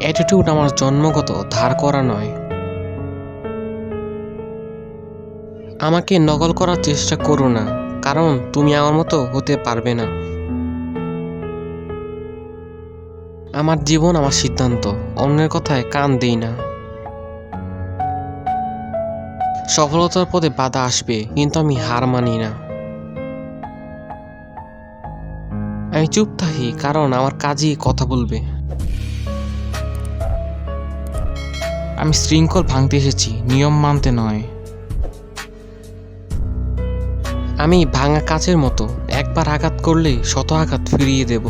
Attitude আমার জন্মগত, ধার করা নয়। আমাকে নকল করার চেষ্টা করো না, কারণ তুমি আমার মতো হতে পারবে না। আমার জীবন আমার সিদ্ধান্ত, অন্যের কথায় কান দেই না। সফলতার পথে বাধা আসবে, কিন্তু আমি হার মানি না। আমি চুপ থাকি, কারণ আমার কাজই কথা বলবে। আমি শৃঙ্খল ভাঙতে এসেছি, নিয়ম মানতে নয়। আমি ভাঙা কাচের মতো একবার আঘাত করলে শত আঘাত ফিরিয়ে দেব।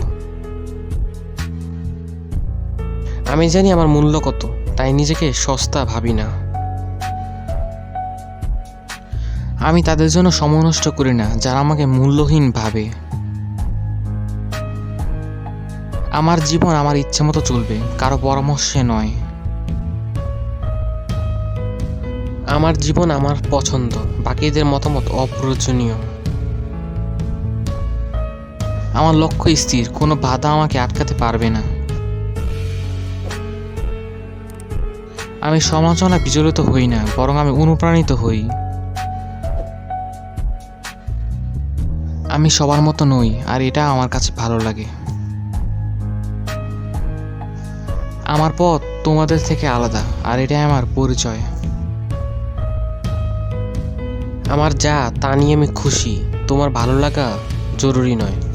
আমি জানি আমার মূল্য কত, তাই নিজেকে সস্তা ভাবি না। আমি তাদের জন্য সময় নষ্ট করি না, যারা আমাকে মূল্যহীন ভাবে। আমার জীবন আমার ইচ্ছে মতো চলবে, কারও পরামর্শে নয়। আমার জীবন আমার পছন্দ, বাকিদের মতামত অপ্রয়োজনীয়। আমার লক্ষ্য স্থির, কোনো বাধা আমাকে আটকাতে পারবে না। আমি সমালোচনা বিচলিত হই না, বরং আমি অনুপ্রাণিত হই। আমি সবার মতো নই, আর এটা আমার কাছে ভালো লাগে। আমার পথ তোমাদের থেকে আলাদা, আর এটাই আমার পরিচয়। আমার যা তা নিয়ে আমি খুশি। তোমার ভালো লাগা জরুরি নয়।